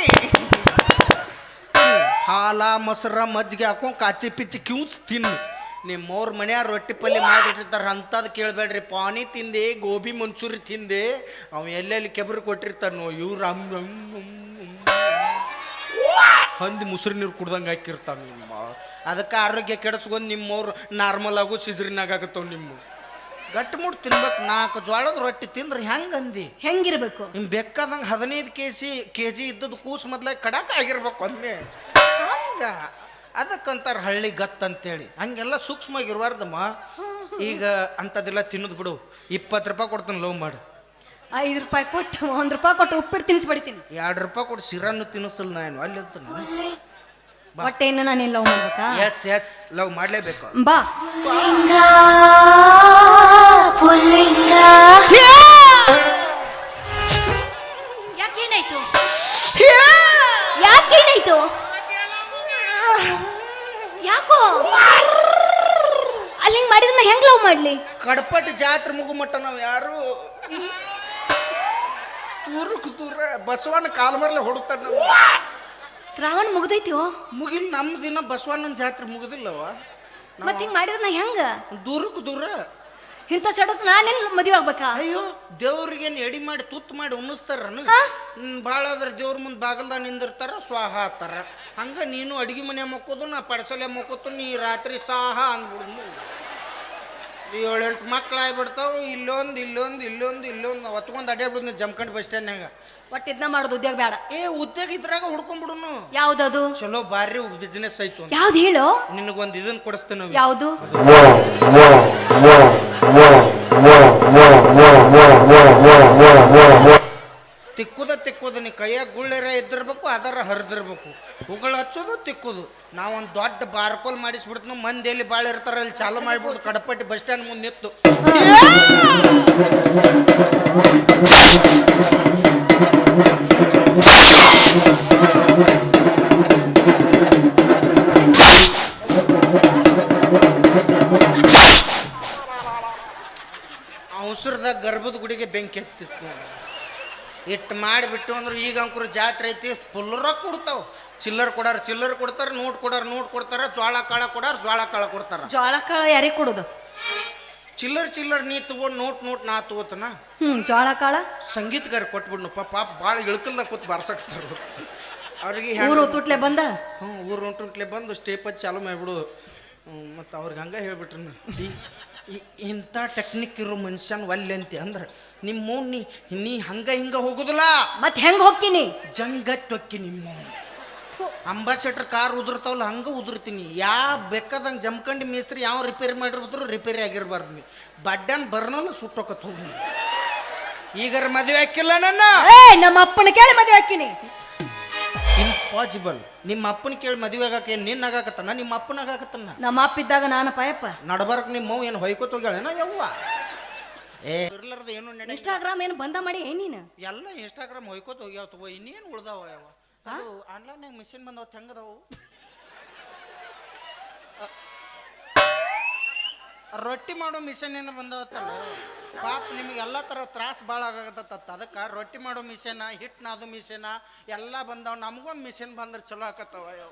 ಹಾಲ ಮೊಸರ ಮಜ್ಜಿಗೆ ಹಾಕೊಂಡು ಕಾಚಿ ಪಿಚ್ಚಿ ಕ್ಯೂಸ್ ತಿನ್ನು. ನಿಮ್ಮವ್ರ ಮನ್ಯಾಗ ರೊಟ್ಟಿ ಪಲ್ಯ ಮಾಡಿಟ್ಟಿರ್ತಾರೆ ಅಂಥದ್ದು ಕೇಳಬೇಡ್ರಿ. ಪಾನಿ ತಿಂದೆ ಗೋಬಿ ಮಂಚೂರಿ ತಿಂದೆ ಅವ ಎಲ್ಲೆಲ್ಲಿ ಕೆಬ್ರು ಕೊಟ್ಟಿರ್ತಾನೋ ಇವ್ರು ಅಮ್ ಅಮ್ ಅಮ್ ಅಮ್. ಹಂದಿ ಮುಸುರಿ ನೀರು ಕುಡ್ದಂಗೆ ಹಾಕಿರ್ತಾವ ನಿಮ್ಮ. ಅದಕ್ಕೆ ಆರೋಗ್ಯ ಕೆಡಿಸ್ಕೊಂಡು ನಿಮ್ಮವ್ರು ನಾರ್ಮಲ್ ಆಗು ಸಿಜ್ರಿನಾಗ ಆಗತ್ತವ್ ನಿಮ್ಮ. ಗಟ್ಟಿ ಮುಟ್ಟು ತಿನ್ಬೇಕು. ನಾಲ್ಕು ಜೋಳದ ರೊಟ್ಟಿ ತಿಂದ್ರೆ ಹೆಂಗೆ ಅಂದಿ? ಹೆಂಗಿರ್ಬೇಕು? ನಿಮ್ ಬೇಕಾದಂಗೆ ಹದಿನೈದು ಕೆ ಜಿ ಕೆ ಜಿ ಇದ್ದದ್ದು ಕೂಸು ಮೊದ್ಲ ಕಡಾಕ ಆಗಿರ್ಬೇಕು ಒಮ್ಮೆ. ಹಂಗ? ಅದಕ್ಕಂತಾರ ಹಳ್ಳಿ ಗತ್ ಅಂತೇಳಿ. ಹಂಗೆಲ್ಲ ಸೂಕ್ಷ್ಮವಾಗಿರಬಾರ್ದಮ್ಮ ಈಗ ಅಂಥದ್ದೆಲ್ಲ ತಿನ್ನೋದು ಬಿಡು. ಇಪ್ಪತ್ತು ರೂಪಾಯಿ ಕೊಡ್ತೀನಿ ಲವ್ ಮಾಡು. ಐದು ರೂಪಾಯಿ ಕೊಟ್ಟು ಒಂದು ರೂಪಾಯಿ ಕೊಟ್ಟು ಉಪ್ಪಿಟ್ಟು ತಿನ್ಸ್ಬಿಡ್ತೀನಿ. ಎರಡು ರೂಪಾಯಿ ಕೊಟ್ಟು ಸಿರನ್ನು ತಿನ್ನಿಸಲ್ ನಾನು. ಅಲ್ಲಿ ಅಂತಾನೆ ಹೊಟ್ಟೆ ನಾನು ನಾನು ಲವ್ ಮಾಡ್ಬೇಕಾ? ಎಸ್ ಎಸ್ ಲವ್ ಮಾಡಲೇಬೇಕು. ಬಾ. ಯಾಕೇನಾಯ್ತು? ಯಾಕೇನಾಯ್ತು? ಯಾಕೋ ಅಲ್ಲಿ ಹಿಂಗ್ ಮಾಡಿದ್ರೆ ನಾ ಹೆಂಗ್ ಲವ್ ಮಾಡ್ಲಿ? ಕಡಪಟ್ಟು ಜಾತ್ರೆ ಮುಗುಮಟ್ಟ ನಾವು ಯಾರು ತೂರಕ್ ತೂರ ಬಸವಣ್ಣ ಕಾಲ್ಮರ್ಲೆ ಹೊಡುತ್ತಾರ ನಾವು ಶ್ರಾವಣ ಮುಗ್ದೈತಿಯೋ ಮುಗಿಲ್ ನಮ್ಮ ದಿನ ಬಸವಣ್ಣನ ಜಾತ್ರೆ ಮುಗಿದಿಲ್ಲವ ಮತ್ತೆ ಹಿಂಗ್ ಮಾಡಿದ್ರೆ ನಾ ಹೆಂಗ? ದೂರಕ್ಕೆ ದೂರ ಇಂಥ ಸಡಕ್ ನಾನೇನ್ ಮದುವೆ ಆಗ್ಬೇಕಾ? ಅಯ್ಯೋ ದೇವ್ರಿಗೇನು ಎಡಿ ಮಾಡಿ ತುತ್ತು ಮಾಡಿ ಉಣ್ಣಿಸ್ತಾರ ಬಹಳ ಭಾಳ ಆದ್ರೆ ದೇವ್ರ ಮುಂದೆ ಬಾಗಲ್ದಾಗ ನಿಂದಿರ್ತಾರ ಸ್ವಾಹ ಆತಾರ. ಹಂಗ ನೀನು ಅಡಿಗೆ ಮನೆ ಮಕ್ಕೋದು ನಾ ಪಡಸಲೆ ಮಕ್ಕೋತು ನೀ ರಾತ್ರಿ ಸಾಹ ಅಂದ್ಬಿಡು. ಏಳೆಂಟು ಮಕ್ಳು ಆಗ್ಬಿಡ್ತಾವು ಇಲ್ಲೊಂದು ಇಲ್ಲೊಂದು ಇಲ್ಲೊಂದು ಇಲ್ಲೊಂದು ಹೊತ್ಕೊಂಡು ಅಡ್ಡೇ ಬಿಡುದು ಜಮ್ಕಂಡ್ ಬಸ್ ಸ್ಟ್ಯಾಂಡ್ನಾಗ ಒಟ್ಟು ಇದನ್ನ ಮಾಡೋದು ಉದ್ಯೋಗ ಬೇಡ. ಏ ಉದ್ಯೋಗ ಇದ್ರಾಗ ಹುಡ್ಕೊಂಡ್ಬಿಡುನು ಯಾವ್ದದು? ಚಲೋ ಬಾರಿ ಬಿಸ್ನೆಸ್ ಆಯ್ತು ಯಾವ್ದು ಹೇಳು? ನಿನಗೊಂದು ಇದನ್ನ ಕೊಡಿಸ್ತೇನೆ. ಯಾವುದು? ಯಾವ್ದು ತಿಕ್ಕುದ ತಿಕ್ಕುದು, ನೀ ಕೈಯಾಗ ಗುಳ್ಳೆರ ಇದ್ದಿರ್ಬೇಕು, ಅದರ ಹರಿದಿರ್ಬೇಕು. ಉಗುಳು ಹಚ್ಚೋದು, ತಿಕ್ಕುದು. ನಾವೊಂದು ದೊಡ್ಡ ಬಾರ್ಕೋಲ್ ಮಾಡಿಸ್ಬಿಡ್ತು ಮಂದಿ ಎಲ್ಲಿ ಭಾಳ ಇರ್ತಾರ, ಅಲ್ಲಿ ಚಾಲು ಮಾಡಿಬಿಡ್ತು ಕಡಪಟ್ಟಿ ಬಸ್ ಸ್ಟ್ಯಾಂಡ್ ಮುಂದೆ ನಿಂತು. ಹತ್ತಿತ್ತು ಇಟ್ಟು ಮಾಡಿಬಿಟ್ಟು ಅಂದ್ರೆ ಈಗ ಅಂಕರು ಜಾತ್ರೆ ಐತಿ ಫುಲ್ಲರ ಕೊಡ್ತಾವ. ಚಿಲ್ಲರ್ ಕೊಡಾರ ಚಿಲ್ಲರ್ ಕೊಡ್ತಾರ ನೋಟ್ ಕೊಡಾರ ನೋಟ್ ಕೊಡ್ತಾರ ಜ್ವಾಳ ಕಾಳ ಕೊಡಾರ ಜ್ವಾಳ ಕಾಳ ಕೊಡ್ತಾರ. ಜ್ವಾಳ ಕಾಳ ಯಾರಿಗೆ ಕೊಡೋದು? ಚಿಲ್ಲರ್ ಚಿಲ್ಲರ್ ನೀ ತಗೊಂಡು ನೋಟ್ ನೋಟ್ ನಾ ತಗೋತನ. ಹ್ಮ್ ಜೋಳ ಕಾಳ? ಸಂಗೀತಗಾರ ಕೊಟ್ಬಿಡ್ನು ಪಾಪ ಪಾಪ ಭಾಳ ಇಳ್ಕಲ್ದಾಗ ಕೂತ್ ಬಾರ್ಸಕ್ತಾರ. ಅವ್ರಿಗೆ ಊರು ತುಟ್ಲೆ ಬಂದ? ಹ್ಞೂ ಊರು ಹೊಂಟುಂಟ್ಲೆ ಬಂದು ಸ್ಟೇಪ್ ಹಚ್ಚಿ ಚಾಲು ಮಾಡಿಬಿಡೋದು. ಮತ್ತು ಅವ್ರಿಗೆ ಹಂಗೆ ಹೇಳ್ಬಿಟ್ರು ಇಂಥ ಟೆಕ್ನಿಕ್ ಇರೋ ಮನುಷ್ಯನ ಒಲ್ಲೆ ಅಂತೆ ಅಂದ್ರೆ ನಿಮ್ಮ ನೀ ನೀ ಹಂಗ ಹಿಂಗ ಹೋಗುದಿಲ್ಲ. ಮತ್ತೆ ಹೆಂಗ್ ಹೋಗ್ತೀನಿ? ಜಂಗತ್ ತೊಕ್ಕಿ ನಿಮ್ಮ ಅಂಬಾಸೆಡರ್ ಕಾರ್ ಉದುರ್ತಾವಲ್ಲ ಹಂಗ ಉದುರ್ತೀನಿ. ಯಾ ಬೇಕಾದಂಗೆ ಜಮ್ಕಂಡಿ ಮೇಸ್ತ್ರಿ ಯಾವ ರಿಪೇರಿ ಮಾಡಿರ್ಬೋದು ರಿಪೇರಿ ಆಗಿರ್ಬಾರ್ದು ನೀ. ಬಡ್ಡನ್ ಬರ್ನಲ್ಲ ಸುಟ್ಟೋಕತ್ ಹೋಗಿ ಈಗರ ಮದುವೆ ಹಾಕಿಲ್ಲ ನನ್ನ. ನಮ್ಮ ಅಪ್ಪನ ಕೇಳಿ ಮದುವೆ ಹಾಕಿನಿ. ಇಂಪಾಸಿಬಲ್ ನಿಮ್ಮ ಅಪ್ಪನ ಕೇಳಿ ಮದುವೆ ಆಗಕ್ಕೆ ಏನು ನಿನ್ನ ಆಗಾಕತ್ತನ ನಿಮ್ಮ ಅಪ್ಪನ ಆಗಾಕತ್ತನ? ನಮ್ಮ ಅಪ್ಪ ಇದ್ದಾಗ ನಾನು ಪಾಯಪ್ಪ ನಡ್ಬಾರಕ್ ನಿಮ್ಮ ಏನು ಹೊಯ್ಕೋತ ಹೋಗ್ಯಾಳೇನ ಯವ್ವ? ಏ. ಇರ್ಲಾರ್ದ ಏನು ನಡೆ ಇನ್ಸ್ಟಾಗ್ರಾಮ್ ಏನು ಬಂದ ಮಾಡಿ ಏನ್ ನೀನು? ಎಲ್ಲ ಇನ್ಸ್ಟಾಗ್ರಾಮ್ ಹೊಯ್ಕೋತ ಹೋಗ್ಯಾವ ತಗೋ ಇನ್ನೇನು ಉಳ್ದಾವ ಯಾವ ಅದು ಆನ್ಲೈನ್ಯಾಗ ಮಿಷಿನ್ ಬಂದಾವ ಹೆಂಗದಾವು ರೊಟ್ಟಿ ಮಾಡೋ ಮಿಷನ್ ಏನು ಬಂದವತ್ತಲ್ಲ? ಪಾಪ ನಿಮಗೆ ಎಲ್ಲ ಥರ ತ್ರಾಸ ಭಾಳ ಆಗತ್ತತ್ತ ಅದಕ್ಕೆ ರೊಟ್ಟಿ ಮಾಡೋ ಮಿಷನ್ ಹಿಟ್ಟು ನಾದು ಮಿಷನ್ ಎಲ್ಲ ಬಂದಾವ. ನಮಗೊಂದು ಮಿಷನ್ ಬಂದ್ರೆ ಚಲೋ ಆಕತ್ತವ ಯಾವ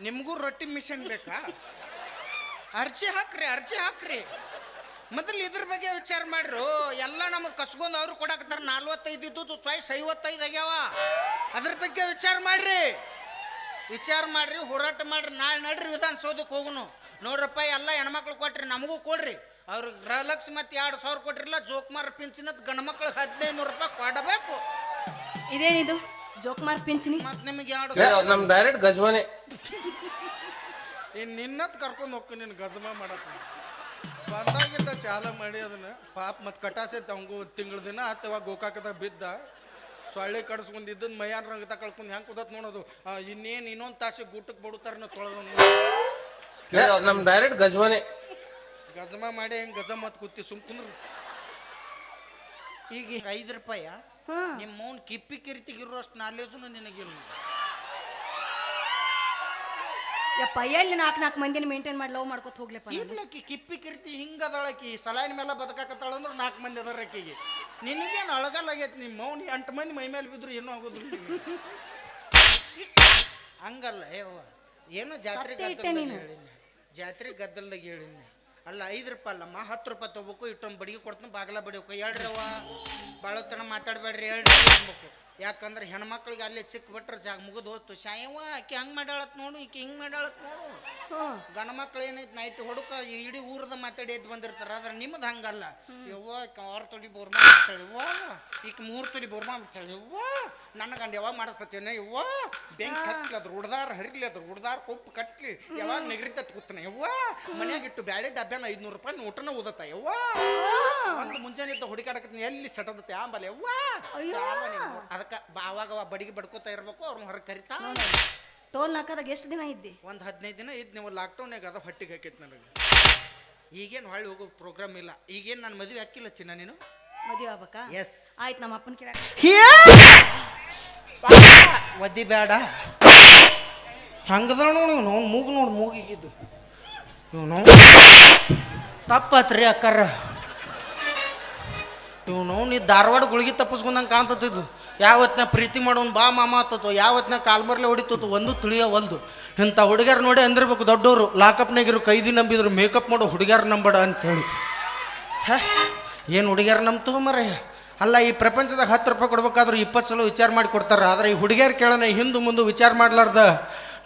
ನಿಮಗೂ ರೊಟ್ಟಿ ಮಿಷನ್ ಬೇಕಾ? ಅರ್ಜಿ ಹಾಕ್ರಿ ಅರ್ಜಿ ಹಾಕ್ರಿ. ಮೊದಲು ಇದ್ರ ಬಗ್ಗೆ ವಿಚಾರ ಮಾಡ್ರು. ಎಲ್ಲ ನಮಗೆ ಕಸ್ಕೊಂಡು ಅವ್ರು ಕೊಡಾಕತ್ತಾರ. ನಲ್ವತ್ತೈದು ಇದ್ದು ಚಾಯ್ಸ್ ಐವತ್ತೈದು ಆಗ್ಯಾವ. ಅದ್ರ ಬಗ್ಗೆ ವಿಚಾರ ಮಾಡ್ರಿ. ವಿಚಾರ ಮಾಡ್ರಿ, ಹೋರಾಟ ಮಾಡ್ರಿ. ನಾಳೆ ನಡ್ರಿ ವಿಧಾನಸೌಧಕ್ಕೆ ಹೋಗುನು. ನೋಡ್ರಪ್ಪ, ಎಲ್ಲ ಹೆಣ್ಮಕ್ಳು ಕೊಟ್ರಿ, ನಮಗೂ ಕೊಡ್ರಿ. ಅವ್ರ ಗೃಹಲಕ್ಷ್ಮಿ ಮತ್ತೆ ಎರಡು ಸಾವಿರ ಕೊಟ್ರಿಲ್ಲ, ಜೋಕ್ಮಾರ್ ಪಿಂಚಿನ ಮಕ್ಳು ಹದಿನೈದು ನೂರು ರೂಪಾಯಿ ಕೊಡಬೇಕು. ಇದೇನಿದು? ಜೋಕುಮಾರ್ ಪಿಂಚಣಿ. ಮತ್ತೆ ನಿಮಗೆ ಎರಡು ಏ, ಅವ್ರ್ ನಮ್ ಡೈರೆಕ್ಟ್ ಗಜ್ವಾನೆ ಇನ್ನು ನಿನ್ನತ್ ಕರ್ಕೊಂಡು ಹೋಗ್ತೀನಿ ನಿನ್ನ ಗಜಮ ಮಾಡಕ್ಕ ಬಂದಾಗಿಂದ ಚಾಲ ಮಾಡಿ ಅದನ್ನ. ಪಾಪ ಮತ್ತು ಕಟಾಸೆ ತವಂಗು ತಿಂಗಳ ದಿನ ಅಥವಾ ಗೋಕಾಕದಾಗ ಬಿದ್ದ. ಸೊಳ್ಳೆ ಕಡಿಸ್ಕೊಂಡು ಇದ್ದನ್ ಮೈಯಾನ ರಂಗದ ಕಳ್ಕೊಂಡು ಹೆಂಗೆ ಕುದತ್ ನೋಡೋದು ಆ, ಇನ್ನೇನ್ ಇನ್ನೊಂದು ತಾಸಿ ಗೂಟಕ್ಕೆ ಬಡುತ್ತಾರ ತೊಳೆದ ಏ, ನಮ್ ಡೈರೆಕ್ಟ್ ಗಜ್ವಾನೆ ಗಜಮ ಮಾಡಿ ಹೆಂಗೆ ಗಜ ಮತ್ ಕೂತಿ ಸುಮ್ ಕುಂದ್ರ. ಈಗ ಐದು ರೂಪಾಯ ನಿಮ್ಮ ಮೌನ್ ಕಿಪ್ಪಿ ಕಿರಿತಿಗಿರುವಷ್ಟು ನಾಲೇಜು ನಿನಗಿಲ್ಲ. ಯಪ್ಪ ಎಲ್ಲಿ ನಾಲ್ಕು ನಾಲ್ಕು ಮಂದಿನ ಮೇಂಟೈನ್ ಮಾಡಿ ಲವ್ ಮಾಡ್ಕೊತ ಹೋಗ್ಲಪ್ಪ ನಾನು ಕಿಪ್ಪಿ ಕಿರ್ತಿ ಹಿಂಗದಳಕಿ ಸಲಾಯಿನ ಮೇಲೆ ಬದುಕಾಕತ್ತಾಳ ಅಂದ್ರೆ ನಾಲ್ಕು ಮಂದಿ ಅದಾರ ಆಕಿಗೆ. ನಿನಗೇನು ಅಳಗಲ್ಲಾಗೈತಿ ನಿಮ್ಮ ಮೌನಿ? ಎಂಟು ಮಂದಿ ಮೈ ಮೇಲೆ ಬಿದ್ರು ಏನೂ ಆಗೋದಿಲ್ಲ ನಿನಗೆ. ಹಂಗಲ್ಲ ಏವ ಏನೋ ಜಾತ್ರೆ ಸತ್ಯ ಇಟ್ಟೆ ಗದ್ದಲ್ದಾಗ ನೀನು. ಹೇಳಿನಿ ಜಾತ್ರೆ ಗದ್ದಲ್ದಾಗ ಹೇಳಿನಿ ಅಲ್ಲ, ಐದು ರೂಪಾಯಿ ಅಲ್ಲಮ್ಮ, ಹತ್ತು ರೂಪಾಯಿ ತೊಗೋಬೇಕು, ಇಟ್ಟೊಂದು ಬಡಿಗೆ ಕೊಡ್ತೀನಿ, ಬಾಗಲ ಬಡಿಬೇಕು ಹೇಳ್ರವ್ವ ಬಾಳತನ ಮಾತಾಡಬೇಡ್ರಿ, ಹೇಳ್ರಿ ಅನ್ಬೇಕು ಯಾಕಂದ್ರೆ ಹೆಣ್ಮಕ್ಳಿಗೆ ಅಲ್ಲೇ ಸಿಕ್ಬಿಟ್ರೆ ಜಾಗ ಮುಗಿದು ಹೋತು ಶಾಯವ್ವ ಆಕೆ ಹಂಗೆ ಮಾಡ್ಯಾಳತ್ ನೋಡು ಈಕೆ ಹಿಂಗೆ ಮಾಡ್ಯಾಳತ್ ನೋಡು. ಗಂಡ ಮಕ್ಳು ಏನೈತೆ ನೈಟ್ ಹುಡುಕ ಇಡೀ ಊರದ ಮಾತಾಡಿ ಎದ್ದು ಬಂದಿರ್ತಾರೆ. ಆದ್ರೆ ನಿಮ್ಮದು ಹಂಗಲ್ಲ. ಯವ್ವ ಆರು ತೊಲಿ ಬೋರ್ಮಾ ಮಾಡ್ತಾಳೆ ಯವ್ವ ಈಗ ಮೂರು ತೊಲಿ ಬೋರ್ಮಾ ಯವ್ವ ನನ್ನ ಗಂಡ ಯಾವಾಗ ಮಾಡಿಸ್ತೇನೆ ಯವ್ವ ಬೆಂಕಿ ಹತ್ತಲಿ ಅದ್ರ ಹುಡ್ದಾರ ಹರಿಲಿ ಅದ್ರ ಹುಡ್ದಾರ ಕೊಪ್ಪು ಕಟ್ಲಿ ಯಾವಾಗ ನೆಗರಿತತ್ ಕೂತನ. ಯವ್ವ ಮನ್ಯಾಗ ಇಟ್ಟು ಬ್ಯಾಳೆ ಡಬ್ಬ್ಯಾನ ಐದ್ನೂರು ರೂಪಾಯಿ ಊಟನ ಓದತ್ತ ಯವ್ವ ಒಂದು ಮುಂಜಾನೆ ಇದ್ದ ಹುಡುಕಾಡಕತ್ತೀನಿ ಎಲ್ಲಿ ಸಟದತ್ತೆ ಆಂಬಲ್ಲ ಯವ್ವ ನೀನು. ಅದಕ್ಕ ಅವಾಗ ಅವ ಬಡಿಗೆ ಬಡ್ಕೋತಾ ಇರ್ಬೇಕು ಅವ್ರನ್ನ ಹೊರಗೆ ಕರಿತಾ ಟೋಲ್ ಹಾಕದಾಗ ಎಷ್ಟು ದಿನ ಇದ್ದಿ? ಒಂದು ಹದಿನೈದು ದಿನ ಇದ್ದು ನೀವು ಲಾಕ್ಡೌನ್ಯಾಗ ಅದ ಹೊಟ್ಟಿಗೆ ಹಾಕೈತಿ ನನಗೆ. ಈಗೇನು ಹೊಳ್ಳಿ ಹೋಗೋ ಪ್ರೋಗ್ರಾಮ್ ಇಲ್ಲ. ಈಗೇನು ನಾನು ಮದುವೆ ಹಾಕಿಲ್ಲ ಚಿನ್ನ ನೀನು? ಮದುವೆ ಆಗ್ಬೇಕಾ? ಎಸ್ ಆಯ್ತು ನಮ್ಮ ಅಪ್ಪನ ಕೇಳ ಒದ್ದಿ ಬೇಡ ಹಂಗದ್ರ ನೋಡಿ ನಾವು ಮೂಗು ನೋಡಿ ಮೂಗಿಗಿದ್ದು. ಇವನು ತಪ್ಪತ್ರಿ ಅಕ್ಕಾರ. ಇವನು ನೀ ಧಾರವಾಡ ಗುಳಿಗೆ ತಪ್ಪಿಸ್ಕೊಂಡಂಗೆ ಕಾಣ್ತತಿದ್ದು ಯಾವತ್ತಿನ ಪ್ರೀತಿ ಮಾಡೋನು ಬಾ ಮಾಮ ಆತತ್ತು ಯಾವತ್ತಿನ ಕಾಲ್ಮರ್ಲೆ ಹೊಡಿತತ್ತು, ಒಂದು ತಿಳಿಯ ಒಂದು. ಇಂಥ ಹುಡುಗ್ಯಾರ ನೋಡಿ ಅಂದಿರ್ಬೇಕು ದೊಡ್ಡವರು. ಲಾಕಪ್ನಾಗಿರು ಕೈದಿ ನಂಬಿದ್ರು, ಮೇಕಪ್ ಮಾಡೋ ಹುಡುಗ್ಯಾರ ನಂಬಡ ಅಂತೇಳಿ. ಹೇ, ಏನು ಹುಡುಗ್ಯಾರ ನಂಬ್ತು ಮರ? ಅಲ್ಲ, ಈ ಪ್ರಪಂಚದಾಗ ಹತ್ತು ರೂಪಾಯಿ ಕೊಡ್ಬೇಕಾದ್ರೂ ಇಪ್ಪತ್ತು ಸಲ ವಿಚಾರ ಮಾಡಿ ಕೊಡ್ತಾರೆ. ಆದರೆ ಈ ಹುಡುಗಿಯರು ಕೇಳೋಣ ಹಿಂದೆ ಮುಂದೆ ವಿಚಾರ ಮಾಡ್ಲಾರ್ದ.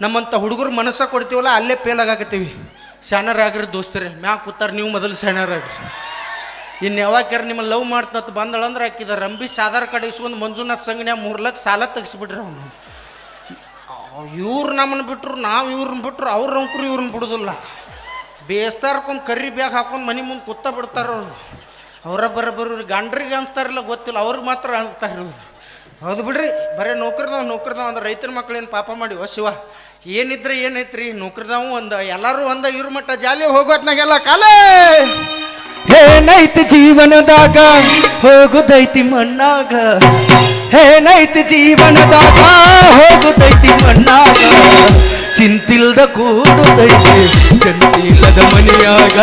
ನಮ್ಮಂಥ ಹುಡುಗರು ಮನಸ್ಸ ಕೊಡ್ತೀವಲ್ಲ, ಅಲ್ಲೇ ಫೇಲ್ ಆಗಾಕತ್ತೀವಿ. ಶಾನರ್ ಆಗಿರಿ ದೋಸ್ತರೇ, ಮ್ಯಾಗ ಕೂತಾರೆ ನೀವು ಮೊದಲು ಸ್ಯಾನರ್ ಆಗ್ರಿ ಇನ್ನು ಕರೆ ನಿಮ್ಮ ಲವ್ ಮಾಡ್ತಂತ ಬಂದಳಂದ್ರೆ ಆಕಿದ ರಂಬಿ ಸಾಧಾರ ಕಡೆ ಇಸ್ಕೊಂಡು ಮಂಜುನಾಥ್ ಸಂಗನ್ಯಾಗ ಮೂರು ಲಕ್ಷ ಸಾಲ ತೆಗಿಸ್ಬಿಟ್ರಿ ಅವನು. ಇವ್ರು ನಮ್ಮನ್ನು ಬಿಟ್ಟರು ನಾವು ಇವ್ರನ್ನ ಬಿಟ್ಟರು ಅವ್ರ ಅಂಕರು ಇವ್ರನ್ನ ಬಿಡೋದಿಲ್ಲ. ಬೇಸ್ತಾರ್ಕೊಂಡು ಕರ್ರಿ ಬ್ಯಾಗ್ ಹಾಕೊಂಡು ಮನೆ ಮುಂದೆ ಕೂತ ಬಿಡ್ತಾರ ಅವರು. ಅವರ ಬರೋಬ್ಬರು ಗಂಡ್ರಿಗೆ ಅನ್ಸ್ತಾರಿಲ್ಲ ಗೊತ್ತಿಲ್ಲ, ಅವ್ರಿಗೆ ಮಾತ್ರ ಅನ್ಸ್ತಾರೆ ಹೌದು ಬಿಡ್ರಿ, ಬರೀ ನೌಕರಿದಾವ ನೌಕರಿದಾವ ಅಂದ್ರೆ ರೈತರ ಮಕ್ಳೇನು ಪಾಪ ಮಾಡಿ, ಓ ಶಿವ, ಏನಿದ್ರೆ ಏನೈತ್ರಿ, ನೌಕರಿದಾವು ಒಂದು, ಎಲ್ಲರೂ ಒಂದು, ಇವ್ರ ಮಟ್ಟ ಜಾಲಿ ಹೋಗೋತ್ನಾಗೆಲ್ಲ ಕಾಲೇ! ಏನೈತಿ ಜೀವನದಾಗ? ಹೋಗುದೈತಿ ಮಣ್ಣಾಗ. ಏನೈತಿ ಜೀವನದಾಗ? ಹೋಗುದೈತಿ ಮಣ್ಣಾಗ. ಚಿಂತಿಲ್ದ ಕೂಡುದೈತಿ ಚಂತಿಲ್ಲದ ಮನೆಯಾಗ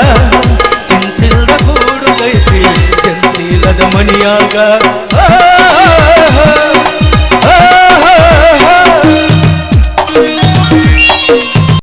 ಚಿಂತಿಲ್ದ ಕೂಡುದೈತಿ ಚಂತಿಲ್ಲದ ಮನೆಯಾಗ